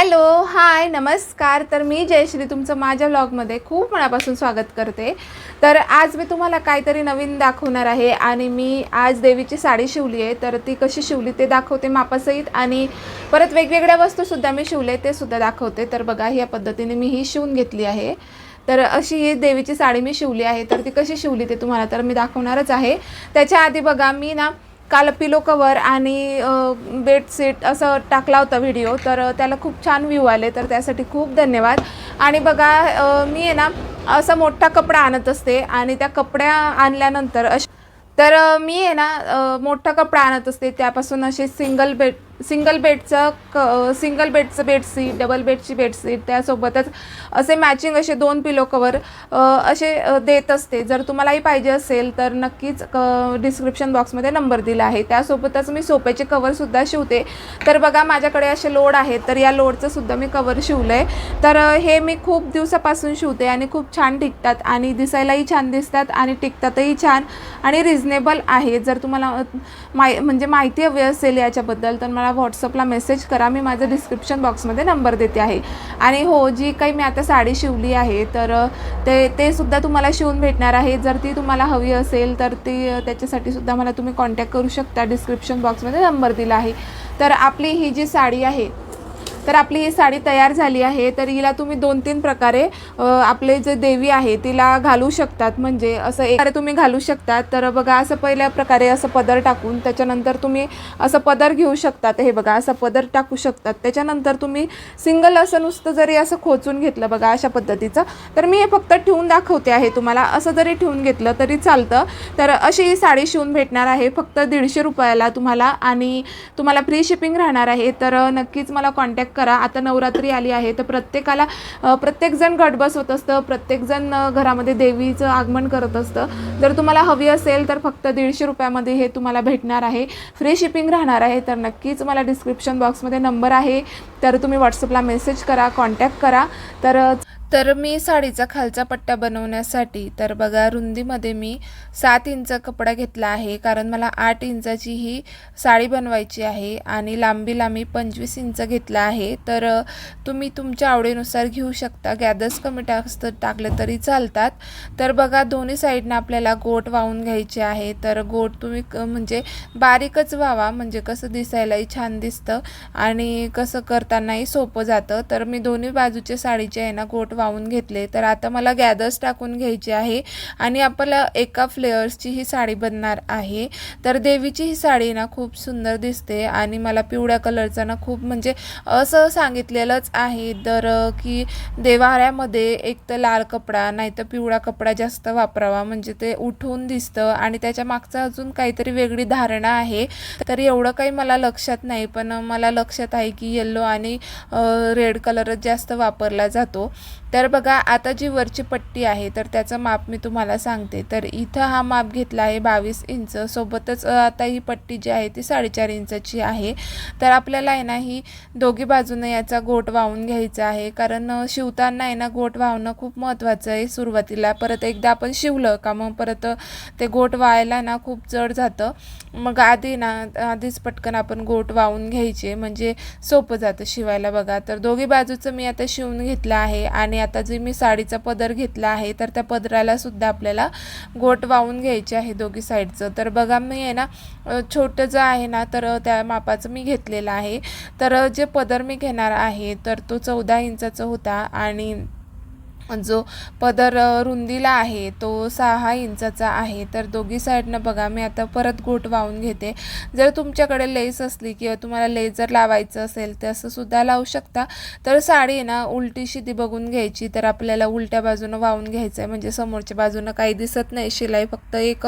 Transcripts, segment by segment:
Hello hi नमस्कार. तर मी जयश्री तुमचं माझ्या ब्लॉगमध्ये खूप मनापासून स्वागत करते. तर आज मी तुम्हाला काहीतरी नवीन दाखवणार आहे आणि मी आज देवीची साडी शिवली आहे. तर ती कशी शिवली ते दाखवते मापासहित आणि परत वेगवेगळ्या वस्तूसुद्धा मी शिवले ते सुद्धा दाखवते. तर बघा ह्या पद्धतीने मी ही शिवून घेतली आहे. तर अशी ही देवीची साडी मी शिवली आहे. तर ती कशी शिवली ते तुम्हाला तर मी दाखवणारच आहे. त्याच्या आधी बघा मी ना काल पिलो कवर आणि बेडशीट असं टाकला होता व्हिडिओ तर त्याला खूप छान व्ह्यू आले तर त्यासाठी खूप धन्यवाद. आणि बघा मी आहे ना असा मोठा कपडा आणत असते आणि त्या कपड्या आणल्यानंतर अश तर मी आहे ना मोठा कपडा आणत असते. त्यापासून असे सिंगल बेड सिंगल बेडचं क सिंगल बेडचं बेडशीट डबल बेडची बेडशीट त्यासोबतच असे मॅचिंग असे दोन पिलो कवर असे देत असते. जर तुम्हालाही पाहिजे असेल तर नक्कीच क डिस्क्रिप्शन बॉक्समध्ये नंबर दिला आहे. त्यासोबतच मी सोप्याचे कवरसुद्धा शिवते. तर बघा माझ्याकडे असे लोड आहेत तर या लोडचंसुद्धा मी कवर शिवलं आहे तर हे मी खूप दिवसापासून शिवते आणि खूप छान टिकतात आणि दिसायलाही छान दिसतात आणि टिकतातही छान आणि रिझनेबल आहे. जर तुम्हाला माय म्हणजे माहिती हवी असेल याच्याबद्दल तर मला व्हॉट्सअपला मेसेज करा मी माझं डिस्क्रिप्शन बॉक्समध्ये नंबर देते आहे. आणि हो जी काही मी आता साडी शिवली आहे तर ते ते सुद्धा तुम्हाला शिवून भेटणार आहे. जर ती तुम्हाला हवी असेल तर ती त्याच्यासाठी सुद्धा मला तुम्ही कॉन्टॅक्ट करू शकता. डिस्क्रिप्शन बॉक्समध्ये नंबर दिला आहे. तर आपली ही जी साडी आहे तर आपली ही साडी तयार झाली आहे तर हिला तुम्ही दोन तीन प्रकारे आपले जे देवी आहे तिला घालू शकतात. म्हणजे असं एक तुम्ही घालू शकतात. तर बघा असं पहिल्या प्रकारे असं पदर टाकून त्याच्यानंतर तुम्ही असं पदर घेऊ शकतात. हे बघा असं पदर टाकू शकतात. त्याच्यानंतर तुम्ही सिंगल असं नुसतं जरी असं खोचून घेतलं बघा अशा पद्धतीचं तर मी हे फक्त ठेवून दाखवते आहे तुम्हाला. असं जरी ठेवून घेतलं तरी चालतं. तर अशी ही साडी शिवून भेटणार आहे. फक्त दीडशे रुपयाला तुम्हाला आणि तुम्हाला फ्री शिपिंग राहणार आहे. तर नक्कीच मला कॉन्टॅक्ट करा. आता नवरात्री आली आहे तर प्रत्येकाला प्रत्येकजण गट बसवत असतं प्रत्येकजण घरामध्ये देवीचं आगमन करत असतं. जर तुम्हाला हवी असेल तर फक्त दीडशे रुपयामध्ये हे तुम्हाला भेटणार आहे. फ्री शिपिंग राहणार आहे तर नक्कीच मला डिस्क्रिप्शन बॉक्समध्ये नंबर आहे. तर तुम्ही व्हॉट्सअपला मेसेज करा कॉन्टॅक्ट करा. तर तर मी साडीचा खालचा पट्टा बनवण्यासाठी तर बघा रुंदीमध्ये मी सात इंच कपडा घेतला आहे कारण मला आठ इंचाची ही साडी बनवायची आहे आणि लांबीला मी पंचवीस इंच घेतला आहे. तर तुम्ही तुमच्या आवडीनुसार घेऊ शकता. गॅदर्स कमी टाक टाकले तरी चालतात. तर बघा दोन्ही साईडनं आपल्याला गोट वाहून घ्यायचे आहे. तर गोट तुम्ही क- म्हणजे बारीकच व्हावा म्हणजे कसं दिसायलाही छान दिसतं आणि कसं करतानाही सोपं जातं. तर मी दोन्ही बाजूचे साडीचे आहे ना गोट वाहून घेतले तर आता मला गॅदर्स टाकून घ्यायचे आहे आणि आपल्याला एका फ्लेअर्सची ही साडी बनणार आहे. तर देवीची ही साडी ना खूप सुंदर दिसते आणि मला पिवळ्या कलरचा ना खूप म्हणजे असं सांगितलेलंच आहे. तर की देवाऱ्यामध्ये एक तर लाल कपडा नाही तर पिवळा कपडा जास्त वापरावा म्हणजे ते उठून दिसतं आणि त्याच्या मागचं अजून काहीतरी वेगळी धारणा आहे. तर एवढं काही मला लक्षात नाही पण मला लक्षात आहे की येल्लो आणि रेड कलरच जास्त वापरला जातो. तर बघा आता जी वरची पट्टी आहे तर त्याचं माप मी तुम्हाला सांगते. तर इथं हा माप घेतला आहे बावीस इंच. सोबतच आता ही पट्टी जी आहे ती साडेचार इंचाची आहे. तर आपल्याला आहे ना ही दोघी बाजूनं याचा गोट वाहून घ्यायचा आहे. कारण शिवताना आहे ना गोट वाहणं खूप महत्त्वाचं आहे सुरुवातीला. परत एकदा आपण शिवलं का मग परत ते गोट वाहायला ना खूप जड जातं. मग आधी ना आधीच पटकन आपण गोट वाहून घ्यायचे. म्हणजे सोपं जातं शिवायला बघा. तर दोघी बाजूचं मी आता शिवून घेतलं आहे. आणि आता जे मी साडीचा पदर घेतला आहे तर त्या पदराला सुद्धा आपल्याला गोट वाहून घ्यायचे आहे दोघी साईडचं. तर बघा मी आहे ना छोटं जे आहे ना तर त्या मापाचं मी घेतलेलं आहे. तर जे पदर मी घेणार आहे तर तो चौदा इंचाचा होता आणि जो पदर रुंदीला आहे तो सहा इंचाचा आहे. तर दोघी साईडनं बघा मी आता परत गोट वाहून घेते. जर तुमच्याकडे लेस असली किंवा तुम्हाला लेस जर लावायचं असेल तर असं सुद्धा लावू शकता. तर साडी आहे ना उलटी शिदी बघून घ्यायची तर आपल्याला उलट्या बाजूनं वाहून घ्यायचं आहे म्हणजे समोरच्या बाजूनं काही दिसत नाही शिलाई फक्त एक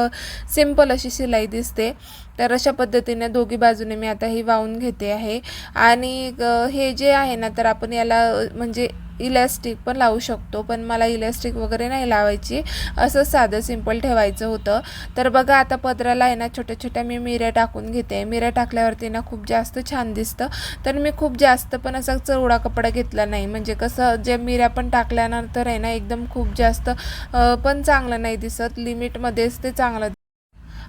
सिंपल अशी शिलाई दिसते. तर अशा पद्धतीने दोघी बाजूने मी आता ही वाहून घेते आहे. आणि हे जे आहे ना तर आपण याला म्हणजे इलॅस्टिक पण लावू शकतो पण मला इलॅस्टिक वगैरे नाही लावायची. असं साधं सिंपल ठेवायचं होतं. तर बघा आता पदराला आहे ना छोट्या छोट्या मी मिऱ्या टाकून घेते. मिऱ्या टाकल्यावरती ना खूप जास्त छान दिसतं. तर मी खूप जास्त पण असा चवडा कपडा घेतला नाही. म्हणजे कसं जे मिऱ्या पण टाकल्यानंतर आहे ना एकदम खूप जास्त पण चांगलं नाही दिसत. लिमिटमध्येच ते चांगलं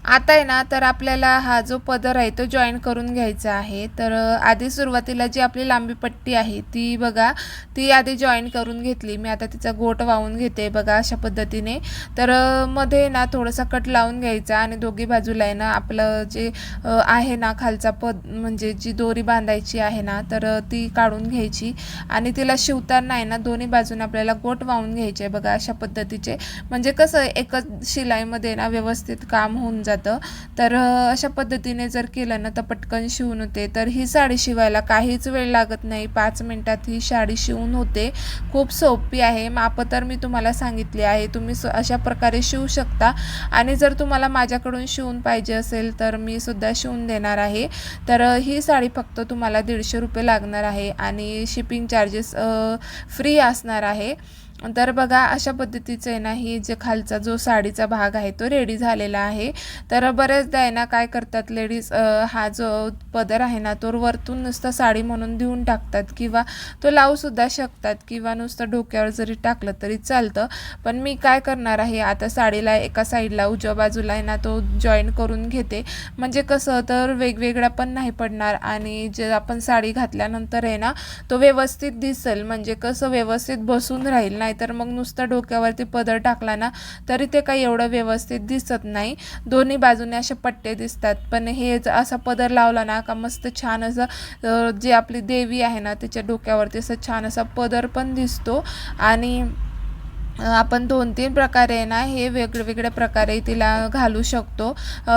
आता आहे ना तर आपल्याला हा जो पदर आहे तो जॉईन करून घ्यायचा आहे. तर आधी सुरुवातीला जी आपली लांबी पट्टी आहे ती बघा ती आधी जॉईन करून घेतली. मी आता तिचा गोट वाहून घेते बघा अशा पद्धतीने. तर मध्ये ना थोडासा कट लावून घ्यायचा आणि दोघी बाजूला आहे ना आपलं जे आहे ना खालचा पद म्हणजे जी दोरी बांधायची आहे ना तर ती काढून घ्यायची. आणि तिला शिवताना आहे ना दोन्ही बाजूने आपल्याला गोट वाहून घ्यायचे बघा अशा पद्धतीचे. म्हणजे कसं एकच शिलाईमध्ये ना व्यवस्थित काम होऊन जातं. तर अशा पद्धतीने जर केलं ना तर पटकन शिवून होते. तर ही साडी शिवायला काहीच वेळ लागत नाही. पाच मिनटात ही साडी शिवून होते. खूप सोपी आहे. मापं तर मी तुम्हाला सांगितली आहे. तुम्ही स अशा प्रकारे शिवू शकता. आणि जर तुम्हाला माझ्याकडून शिवून पाहिजे असेल तर मी सुद्धा शिवून देणार आहे. तर ही साडी फक्त तुम्हाला दीडशे रुपये लागणार आहे. आणि शिपिंग चार्जेस फ्री असणार आहे. तर बघा अशा पद्धतीचं आहे ना ही जे खालचा जो साडीचा भाग आहे तो रेडी झालेला आहे. तर बऱ्याचदा आहे ना काय करतात लेडीज हा जो पदर आहे ना तो वरतून नुसतं साडी म्हणून देऊन टाकतात किंवा तो लावूसुद्धा शकतात किंवा नुसतं डोक्यावर जरी टाकलं तरी चालतं. पण मी काय करणार आहे आता साडीला एका साईडला उजव्या बाजूला आहे ना तो जॉईन करून घेते. म्हणजे कसं तर वेगवेगळा पण नाही पडणार आणि जे आपण साडी घातल्यानंतर आहे ना तो व्यवस्थित दिसेल. म्हणजे कसं व्यवस्थित बसून राहील नाही नाहीतर मग नुसतं डोक्यावरती पदर टाकला ना तरी ते काही एवढं व्यवस्थित दिसत नाही. दोन्ही बाजूने असे पट्टे दिसतात. पण हे असा पदर लावला ना का मस्त छान असं जी आपली देवी आहे ना तिच्या डोक्यावरती असं छान असा पदर पण दिसतो. आणि आपण दोन तीन प्रकारे आहे ना हे वेगवेगळ्या प्रकारे तिला घालू शकतो.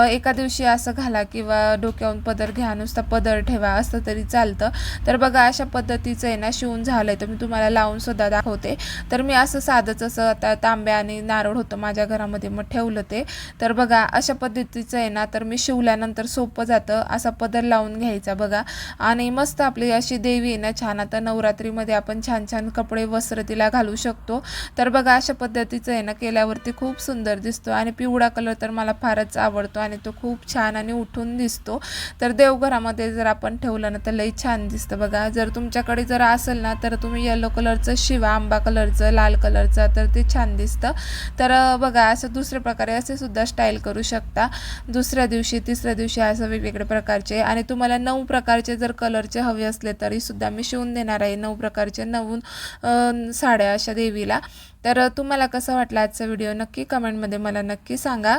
एका दिवशी असं घाला किंवा डोक्यावरून पदर घ्या नुसता पदर ठेवा असं तरी चालतं. तर बघा अशा पद्धतीचं आहे ना शिवून झालं आहे तर मी तुम्हाला लावून सुद्धा दाखवते. तर मी असं साधंच असं आता तांब्या आणि नारळ होतं माझ्या घरामध्ये मग ठेवलं ते. तर बघा अशा पद्धतीचं आहे ना तर मी शिवल्यानंतर सोपं जातं. असा पदर लावून घ्यायचा बघा. आणि मस्त आपली अशी देवी आहे ना छान. आता नवरात्रीमध्ये आपण छान छान कपडे वस्त्र तिला घालू शकतो. तर बघा अशा पद्धतीचं आहे ना केल्यावरती खूप सुंदर दिसतो आणि पिवळा कलर तर मला फारच आवडतो आणि तो खूप छान आणि उठून दिसतो. तर देवघरामध्ये जर आपण ठेवलं ना तर लई छान दिसतं बघा. जर तुमच्याकडे जर असेल ना तर तुम्ही येलो कलरचं शिवा आंबा कलरचं लाल कलरचं तर ते छान दिसतं. तर बघा असं दुसऱ्या प्रकारे असे सुद्धा स्टाईल करू शकता. दुसऱ्या दिवशी तिसऱ्या दिवशी असं वेगवेगळ्या प्रकारचे आणि तुम्हाला नऊ प्रकारचे जर कलरचे हवे असले तरी सुद्धा मी शिवून देणार आहे नऊ प्रकारचे नऊ साड्या अशा देवीला. तर तर तुम्हाला कसं वाटलं आजचा व्हिडिओ नक्की कमेंटमध्ये मला नक्की सांगा.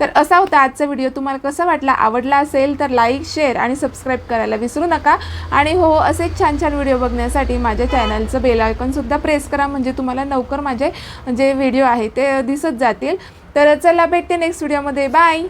तर असा होता आजचा व्हिडिओ तुम्हाला कसा वाटला? आवडला असेल तर लाईक शेअर आणि सबस्क्राईब करायला विसरू नका. आणि हो असेच छान छान व्हिडिओ बघण्यासाठी माझ्या चॅनलचं बेल आयकॉनसुद्धा प्रेस करा. म्हणजे तुम्हाला लवकर माझे जे व्हिडिओ आहे ते दिसत जातील. तर चला भेटते नेक्स्ट व्हिडिओमध्ये बाय